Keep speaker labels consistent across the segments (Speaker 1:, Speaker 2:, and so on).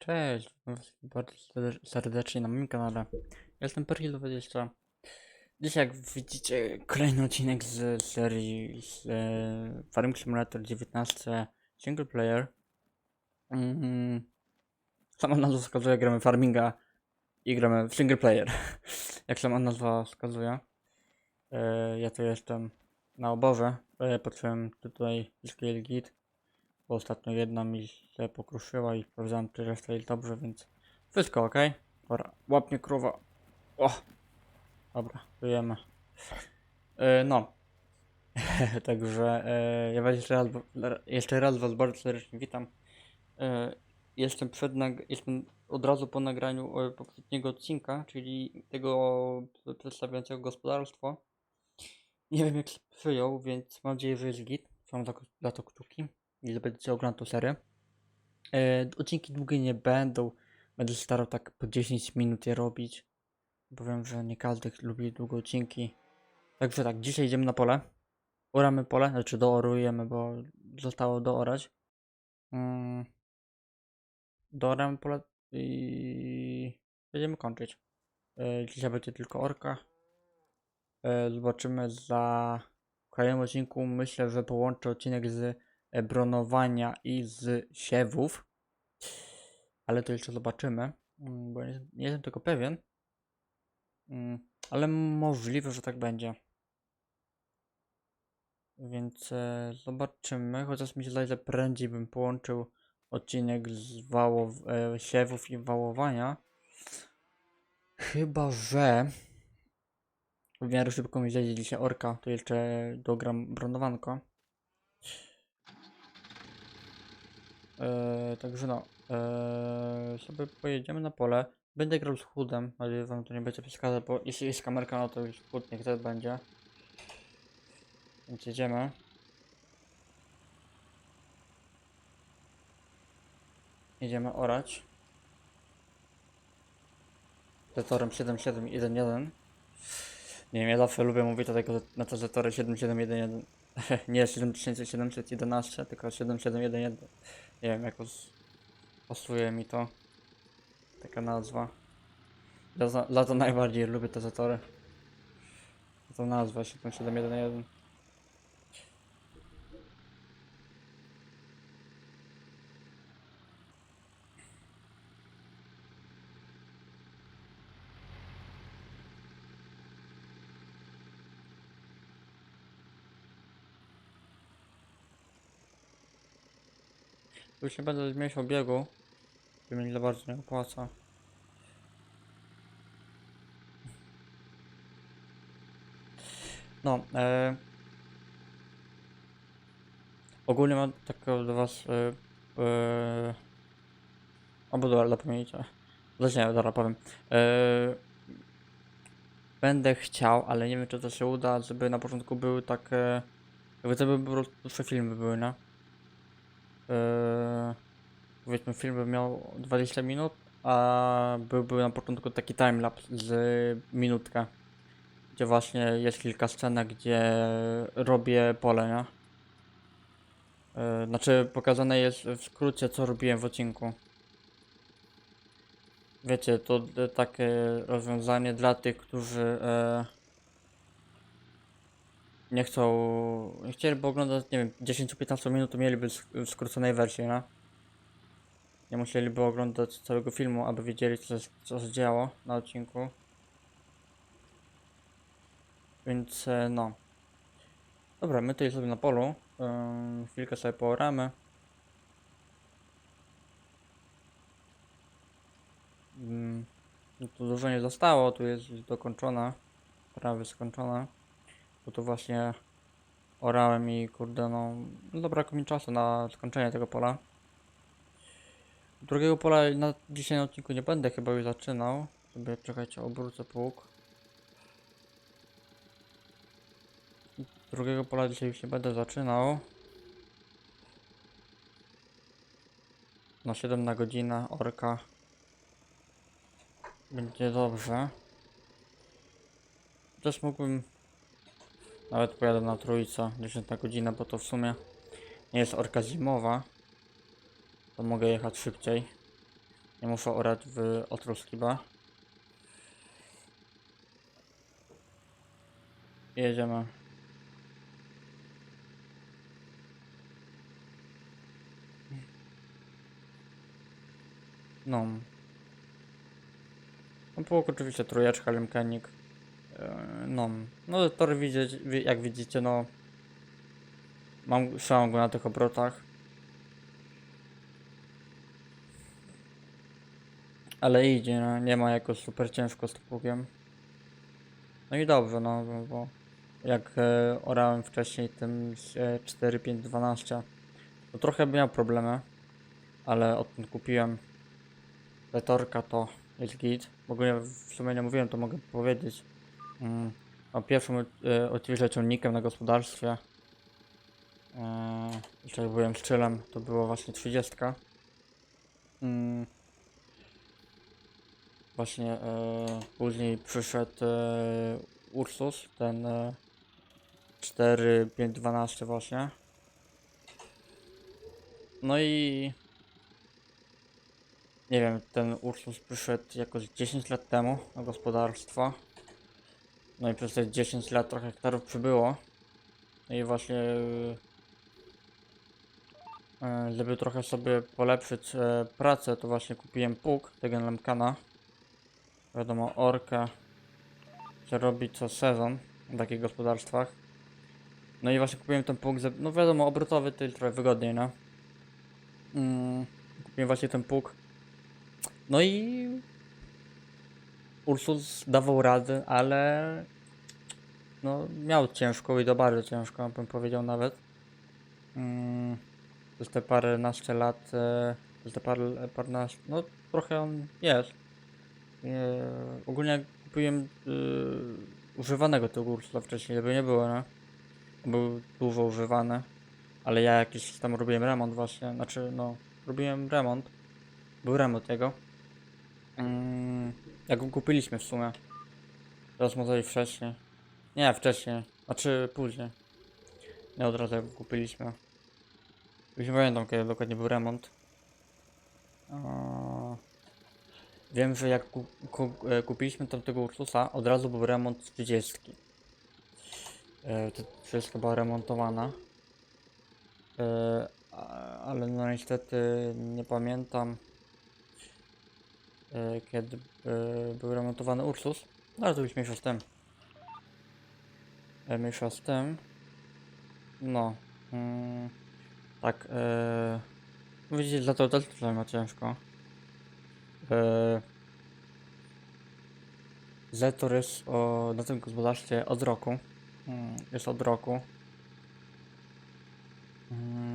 Speaker 1: Cześć, bardzo serde- serdecznie na moim kanale. Jestem Peril20. Dzisiaj, jak widzicie, kolejny odcinek z serii z e, Farming Simulator 19 Single Player. Mm, sama nazwa wskazuje, gramy Farminga i gramy w Single Player. jak sama nazwa wskazuje. E, ja tu jestem na obozie. E, patrzyłem tutaj Scale Git bo ostatnio jedna mi się pokruszyła i sprawdzałem, czy reszta jest dobrze, więc wszystko ok. Dobra, łapnie krowa. O! Dobra, żyjemy. E, no. Także e, ja was jeszcze raz, jeszcze raz was bardzo serdecznie witam. E, jestem przed jestem od razu po nagraniu poprzedniego odcinka, czyli tego przedstawiającego gospodarstwo. Nie wiem jak się przyjął, więc mam nadzieję, że jest git. Mam za, za to kciuki i że będziecie oglądać tą serię. E, odcinki długie nie będą. Będę starał tak po 10 minut je robić. Powiem, że nie każdy lubi długie odcinki. Także tak, dzisiaj idziemy na pole. Oramy pole, znaczy doorujemy, bo zostało doorać. Mm. Pole i będziemy kończyć. E, dzisiaj będzie tylko orka. E, zobaczymy za w kolejnym odcinku. Myślę, że połączę odcinek z bronowania i z siewów. Ale to jeszcze zobaczymy, mm, bo nie, nie jestem tego pewien. Mm, Ale możliwe, że tak będzie. Więc e, zobaczymy. Chociaż mi się zdaje, że prędzej bym połączył odcinek z wałow, e, siewów i wałowania. Chyba, że w miarę szybko mi zejdzie dzisiaj orka, to jeszcze dogram bronowanko. Eee, także no, eee, sobie pojedziemy na pole. Będę grał z chudem, ale wam to nie będzie przeszkadzać, bo jeśli jest kamerka, no to już chód niech też będzie. Więc jedziemy. Jedziemy orać. Zetorem 7711. Nie wiem, ja zawsze lubię mówić o tego na te zetory 7711. nie 7711, tylko 7711. Nie wiem, jakoś pasuje mi to. Taka nazwa. Za, za to najbardziej lubię te zatory. To nazwa 7711. Już nie będę zmniejszał biegu, by mnie za bardzo nie opłaca. No, e... Ogólnie mam taką do was... E... E... Albo dobra, zapomnijcie. Zaczniemy, dobra, powiem. E... Będę chciał, ale nie wiem czy to się uda, żeby na początku były takie... Jakby to by po prostu filmy były, nie? Eee, powiedzmy film by miał 20 minut, a byłby na początku taki timelapse z minutka, gdzie właśnie jest kilka scenek, gdzie robię pole, nie? Eee, znaczy pokazane jest w skrócie co robiłem w odcinku. Wiecie, to takie rozwiązanie dla tych, którzy e, nie chcą, nie chcieliby oglądać, nie wiem, 10-15 minut, to mieliby w skróconej wersji, no. Nie musieliby oglądać całego filmu, aby wiedzieli, co, co się działo na odcinku. Więc, e, no. Dobra, my tutaj sobie na polu. Ym, chwilkę sobie pooramy. Ym, no tu dużo nie zostało, tu jest dokończona. Prawie skończona. Bo tu właśnie orałem i kurde no, no zabrakło mi czasu na skończenie tego pola. Drugiego pola na dzisiaj na odcinku nie będę chyba już zaczynał. Sobie czekajcie, obrócę pług. Drugiego pola dzisiaj już nie będę zaczynał. Na 7 na godzinę orka. Będzie dobrze. Też mógłbym nawet pojadę na trójce 10 na godzinę, bo to w sumie nie jest orka zimowa. To mogę jechać szybciej. Nie muszę orać w Otruskiba. Jedziemy. No. No pług oczywiście trójeczka, lemkenik. E, No. No tory widzieć, wi- jak widzicie, no. Mam szałam go na tych obrotach. Ale idzie, no. nie ma jakoś super ciężko z tym pługiem. No i dobrze, no, bo- jak e, orałem wcześniej tym e, 4.5.12, to trochę miał problemy, ale odkąd kupiłem Letorka to jest git. W sumie nie mówiłem, to mogę powiedzieć. Mm. O pierwszym e, oczywiście ciągnikiem na gospodarstwie. Jeszcze jak byłem szczylem, to było właśnie 30. Mm. Właśnie e, później przyszedł Ursus, ten e, 4, 5, 12 właśnie. No i nie wiem, ten Ursus przyszedł jakoś 10 lat temu na gospodarstwo. No i przez te 10 lat trochę hektarów przybyło. No i właśnie e, żeby trochę sobie polepszyć e, pracę, to właśnie kupiłem pług tego Lemkana. Wiadomo, orkę się robi co sezon w takich gospodarstwach. No i właśnie kupiłem ten pług, no wiadomo, obrotowy to trochę wygodniej, no. Mm, kupiłem właśnie ten pług. No i Ursus dawał radę, ale no miał ciężko i to bardzo ciężko, bym powiedział nawet. Mm, przez te paręnaście lat, e, przez te parę, paręnaście, no trochę on jest. Ogólnie kupiłem e, używanego tego Ursusa wcześniej, żeby nie było, no. Był dużo używany, ale ja jakiś tam robiłem remont właśnie, znaczy no, robiłem remont. Był remont jego. Mm, jak go kupiliśmy w sumie. Teraz może i wcześniej. Nie, wcześniej. Znaczy później. Nie od razu jak go kupiliśmy. Już nie pamiętam kiedy dokładnie był remont. Wiem, że jak ku, ku, e, kupiliśmy tamtego Ursusa, od razu był remont z 30. E, to wszystko była remontowana. E, a- ale no niestety nie pamiętam kiedy e, był remontowany Ursus. No ale to już mniejsza z. E, z tym. No. Mm, tak. E, widzicie, to też trochę ma ciężko. E, Zetor jest o, na tym gospodarstwie od roku. Mm, jest od roku. Mm.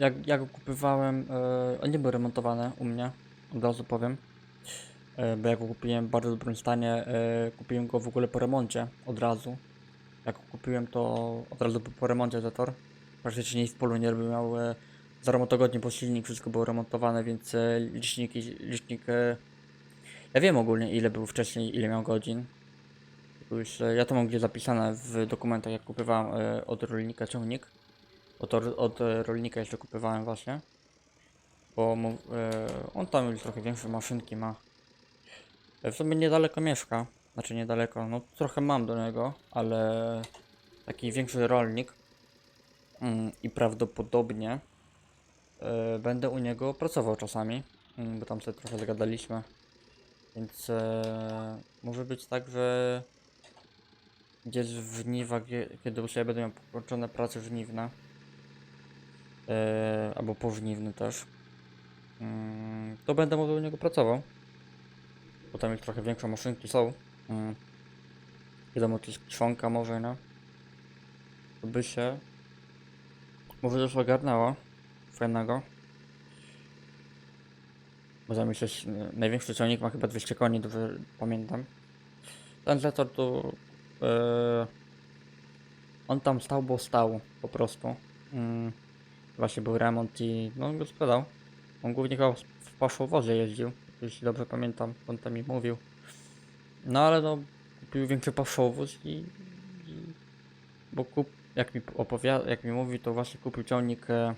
Speaker 1: Jak, go kupywałem, e, on nie był remontowany u mnie, od razu powiem. E, bo jak go kupiłem w bardzo dobrym stanie, e, kupiłem go w ogóle po remoncie, od razu. Jak go kupiłem, to od razu był po remoncie Zetor. Praktycznie nic w polu nie robił, miał e, za bo silnik, wszystko było remontowane, więc e, liczniki, licznik... E, ja wiem ogólnie ile był wcześniej, ile miał godzin. Już, e, ja to mam gdzieś zapisane w dokumentach, jak kupowałem e, od rolnika ciągnik. Od, od e, rolnika jeszcze kupowałem właśnie. Bo mu, e, on tam już trochę większe maszynki ma. E, w sumie niedaleko mieszka. Znaczy niedaleko, no trochę mam do niego, ale taki większy rolnik. Mm, I prawdopodobnie e, będę u niego pracował czasami, mm, bo tam sobie trochę zagadaliśmy. Więc e, może być tak, że gdzieś w żniwach, gie- kiedy u siebie będę miał pokończone prace żniwne, albo pożniwne też, mm, to będę mógł u niego pracował. Bo tam trochę większe maszynki są. Mm. Wiadomo, to jest może, no. To by się może też ogarnęło. Fajnego. Bo tam s- największy ciągnik ma chyba 200 koni, dobrze pamiętam. Ten zetor to... E, on tam stał, bo stał po prostu. Mm, właśnie był remont i no go sprzedał. On głównie chyba w paszowozie jeździł, jeśli dobrze pamiętam, on tam mi mówił. No ale no, kupił większy paszowóz i, i bo kup, jak mi opowiada, jak mi mówi, to właśnie kupił ciągnik e,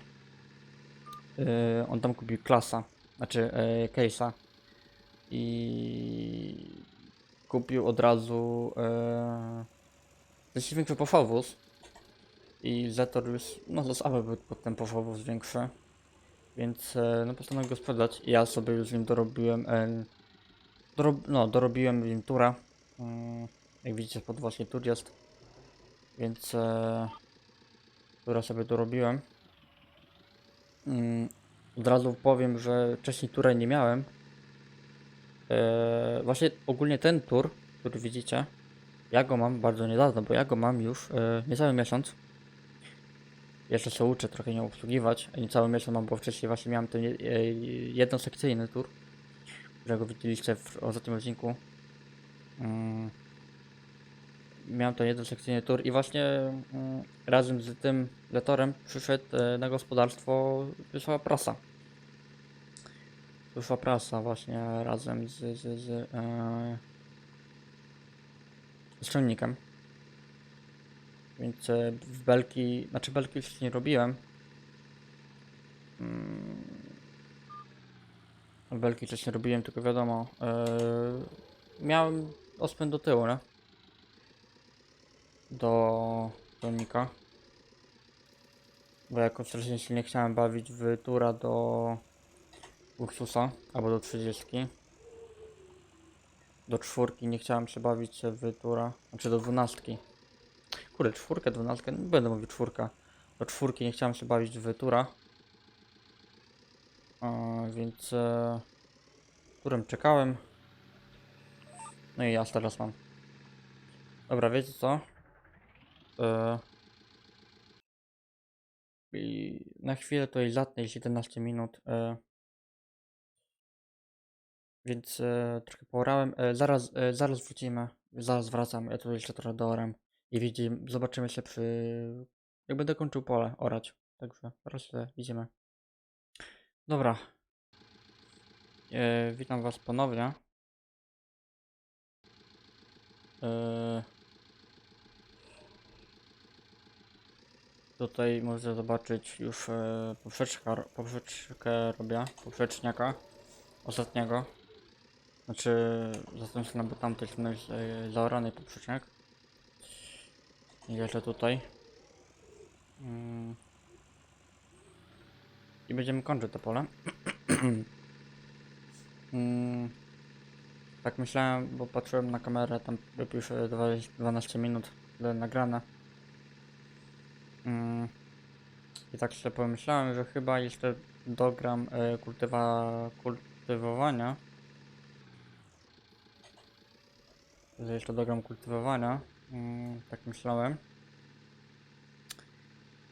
Speaker 1: e, on tam kupił klasa, znaczy e, case'a i kupił od razu e, dość większy powóz i Zetor już, no zasady był pod ten powóz większy, więc e, no postanowiłem go sprzedać i ja sobie już nim dorobiłem, e, no dorobiłem im tura, mm, jak widzicie pod właśnie tur jest, więc e, tura sobie dorobiłem. Mm, od razu powiem, że wcześniej tura nie miałem. E, właśnie ogólnie ten tur, który widzicie, ja go mam bardzo niedawno, bo ja go mam już e, niecały miesiąc. Jeszcze się uczę trochę nie obsługiwać, a niecały miesiąc mam, bo wcześniej właśnie miałem ten e, jednosekcyjny tur, którego widzieliście w ostatnim odcinku. Mm. Miałem ten jednosekcyjny tur i właśnie mm, razem z tym letorem przyszedł e, na gospodarstwo wyszła prasa. Wyszła prasa właśnie razem z, z, z, e, z ciągnikiem. Więc e, w belki, znaczy belki już nie robiłem. Mm. Belki nie robiłem, tylko wiadomo, e, miałem ospęd do tyłu, nie? Do ciągnika. Bo jakoś strasznie się nie chciałem bawić w tura do Ursusa albo do 30. Do czwórki nie chciałem się bawić w tura, znaczy do dwunastki. Kurde, czwórkę, dwunastkę, nie będę mówił czwórka. Do czwórki nie chciałem się bawić w tura. Więc e, turem czekałem. No i ja teraz mam. Dobra, wiecie co? E, I na chwilę to jest zatnę, jest 11 minut. E, więc e, trochę poorałem. E, zaraz, e, zaraz wrócimy. Zaraz wracam. Ja tu jeszcze trochę dooram. I widzimy, zobaczymy się przy. Jak będę kończył pole orać. Także zaraz się widzimy. Dobra. E, witam Was ponownie. E, tutaj możecie zobaczyć już e, poprzeczka, poprzeczkę robię. Poprzeczniaka. Ostatniego. Znaczy, zastanawiam się, bo tamtej strony jest e, zaorany poprzeczniak. Jeszcze tutaj. Mm. I będziemy kończyć to pole. mm. Tak myślałem, bo patrzyłem na kamerę, tam już e, 20 12 minut nagrane. Mm. I tak sobie pomyślałem, że chyba jeszcze dogram e, kultywa, kultywowania. Że jeszcze dogram kultywowania. Mm, tak myślałem.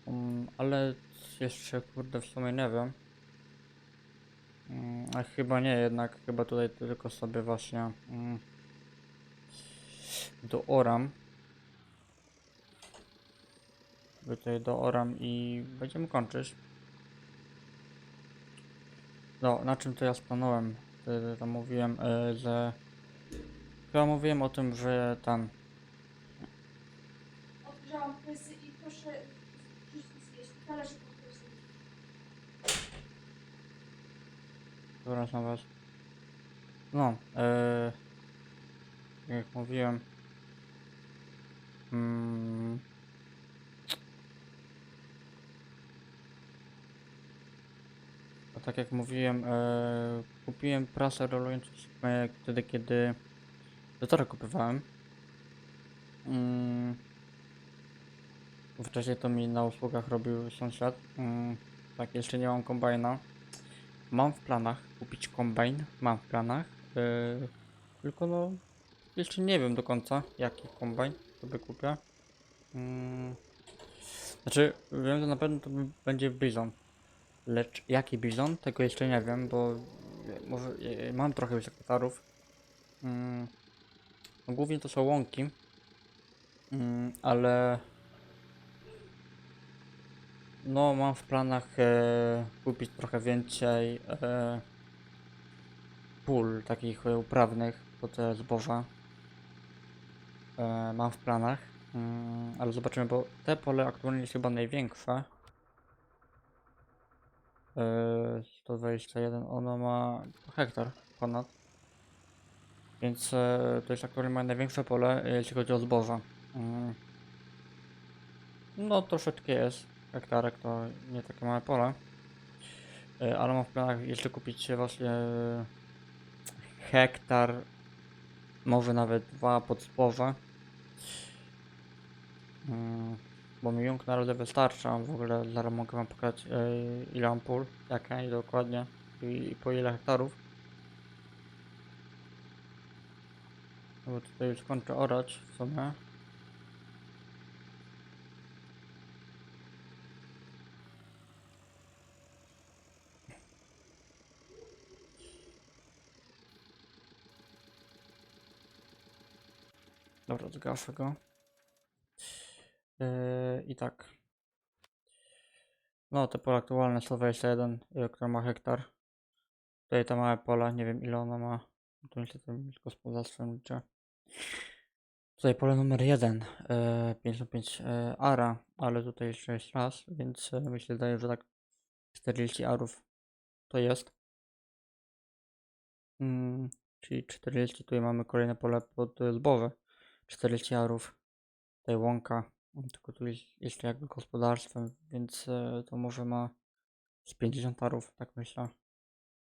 Speaker 1: Mm, ale jeszcze kurde w sumie nie wiem. Mm, a chyba nie, jednak chyba tutaj tylko sobie właśnie mm, dooram. Tutaj dooram i będziemy kończyć. No, na czym to ja stanąłem? Tam mówiłem, e, że... Chyba mówiłem o tym, że tam...
Speaker 2: Odgrzałam prysy i proszę rzuć zjeść. Talerzyk po
Speaker 1: was. No, e, jak mówiłem. Mm, a tak jak mówiłem, e, kupiłem prasę rolującą wtedy, kiedy dotora kupowałem. Mm, wcześniej to mi na usługach robił sąsiad. Mm, tak, jeszcze nie mam kombajna. Mam w planach kupić kombajn, mam w planach, yy, tylko no jeszcze nie wiem do końca jaki kombajn sobie kupię. Mm, znaczy wiem, że na pewno to będzie bizon, lecz jaki bizon tego jeszcze nie wiem, bo e, może e, mam trochę już hektarów. Mm, no głównie to są łąki, mm, ale no, mam w planach e, kupić trochę więcej e, pól takich e, uprawnych pod te zboża. E, mam w planach, mm, ale zobaczymy, bo te pole aktualnie jest chyba największe. Yy, 121, ono ma hektar ponad. Więc e, to jest aktualnie moje największe pole, e, jeśli chodzi o zboże. Mm. No troszeczkę jest. Hektarek to nie takie małe pole. E, ale mam w planach jeszcze kupić właśnie e, hektar, może nawet dwa pod zboże. Mm, bo mi jung na razie wystarcza. W ogóle zaraz mogę wam pokazać e, ile mam jakie i dokładnie i, i po ile hektarów. No bo tutaj już kończę orać w sumie. Dobra, zgaszę go. Yy, I tak. No, te pola aktualne 121, yy, które ma hektar. Tutaj te małe pola, nie wiem ile ona ma. Tu niestety gospodarstwem liczę. Tutaj pole numer 1, yy, 55 yy, ara, ale tutaj jeszcze jest las, więc yy, myślę, daje, że tak 40 arów to jest. Mm, czyli 40, tutaj mamy kolejne pole pod y, zboże. 40 arów. Tutaj łąka, tylko tu jest jeszcze jakby gospodarstwem, więc e, to może ma z 50 arów, tak myślę.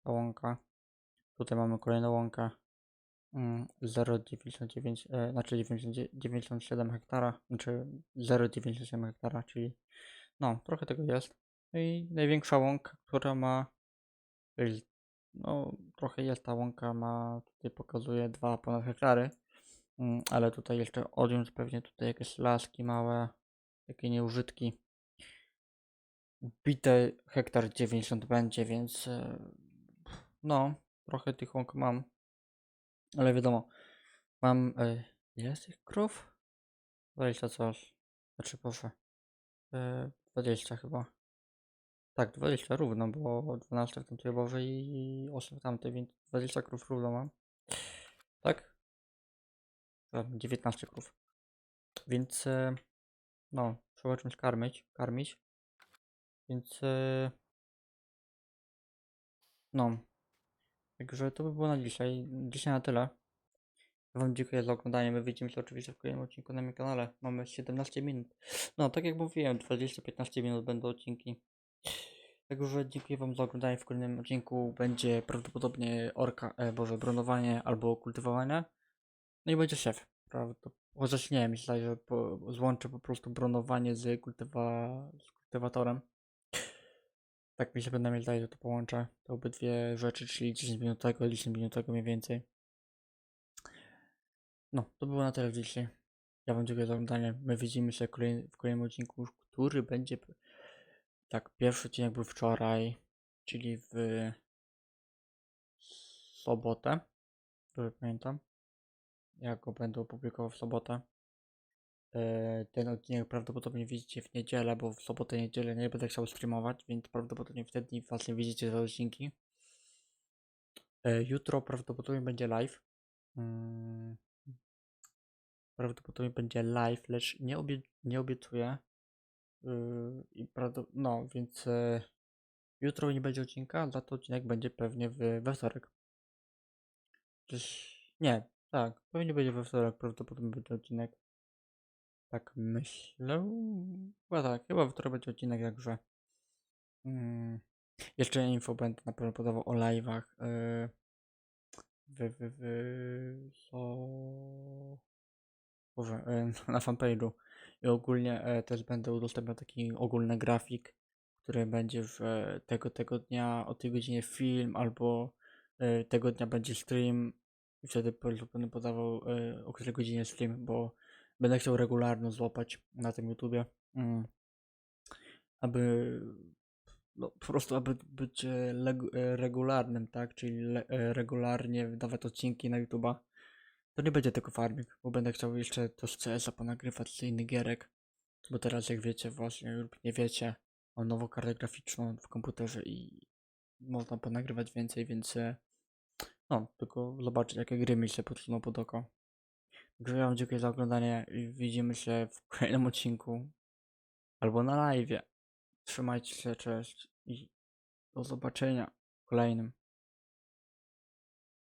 Speaker 1: Ta łąka. Tutaj mamy kolejną łąkę. Mm, 0,99, e, znaczy 90 97 hektara, znaczy 0,97 hektara, czyli no, trochę tego jest. No I największa łąka, która ma, jest, no, trochę jest ta łąka, ma, tutaj pokazuje 2 ponad hektary. Mm, ale tutaj jeszcze odjąć pewnie tutaj jakieś laski małe, takie nieużytki. Bite hektar 90 będzie, więc e, no, trochę tych łąk mam. Ale wiadomo, mam, e, ile jest tych krów? 20 coś, znaczy proszę, e, 20 chyba. Tak, 20 równo, bo 12 w tamtej obowie i 8 w tamtej, więc 20 krów równo mam. Tak? Tam 19 krów. Więc e, no, trzeba czymś karmić, karmić. Więc e, no. Także to by było na dzisiaj. Dzisiaj na tyle. Wam dziękuję za oglądanie. My widzimy się oczywiście w kolejnym odcinku na moim kanale. Mamy 17 minut. No, tak jak mówiłem, 20-15 minut będą odcinki. Także dziękuję Wam za oglądanie. W kolejnym odcinku będzie prawdopodobnie orka, e, boże, bronowanie albo kultywowanie. No i będzie szef, prawda? Chociaż nie, myślę, że po, złączę po prostu bronowanie z, kultywa, z kultywatorem. Tak mi się będę wydaje, że to połączę. Te obydwie rzeczy, czyli 10 minut tego i 10 minut tego mniej więcej. No, to było na tyle w dzisiaj. Ja wam dziękuję za oglądanie. My widzimy się w kolejnym odcinku, który będzie... Tak, pierwszy odcinek był wczoraj, czyli w sobotę. Dobrze pamiętam. Ja go będę opublikował w sobotę. E, Ten odcinek prawdopodobnie widzicie w niedzielę, bo w sobotę niedzielę nie będę chciał streamować, więc prawdopodobnie wtedy właśnie widzicie te odcinki. E, Jutro prawdopodobnie będzie live. Mm, Prawdopodobnie będzie live, lecz nie, obie nie obiecuję. Yy, I no, więc e, jutro nie będzie odcinka, za to odcinek będzie pewnie w, we wtorek. Czyż... Nie, tak, pewnie będzie we wtorek, prawdopodobnie będzie odcinek. Tak myślę. Chyba tak, chyba wtorek będzie odcinek, także. Mm, jeszcze info będę na pewno podawał o live'ach. Yy, w, w, w, so... Boże, e, na fanpage'u. I ogólnie e, też będę udostępniał taki ogólny grafik, który będzie w e, tego, tego dnia o tej godzinie film, albo tego dnia będzie stream. I wtedy będę podawał e, o której godzinie stream, bo będę chciał regularno złapać na tym YouTubie. Mm. Aby no, po prostu, aby być e, e, regularnym, tak? Czyli regularnie wydawać odcinki na YouTuba. To nie będzie tylko farming, bo będę chciał jeszcze też CS-a ponagrywać z innych gierek. Bo teraz jak wiecie właśnie lub nie wiecie, mam nową kartę graficzną w komputerze i można ponagrywać więcej, więc no, tylko zobaczyć jakie gry mi się podsuną pod oko. Także ja wam dziękuję za oglądanie i widzimy się w kolejnym odcinku albo na live. Trzymajcie się, cześć i Do zobaczenia w kolejnym.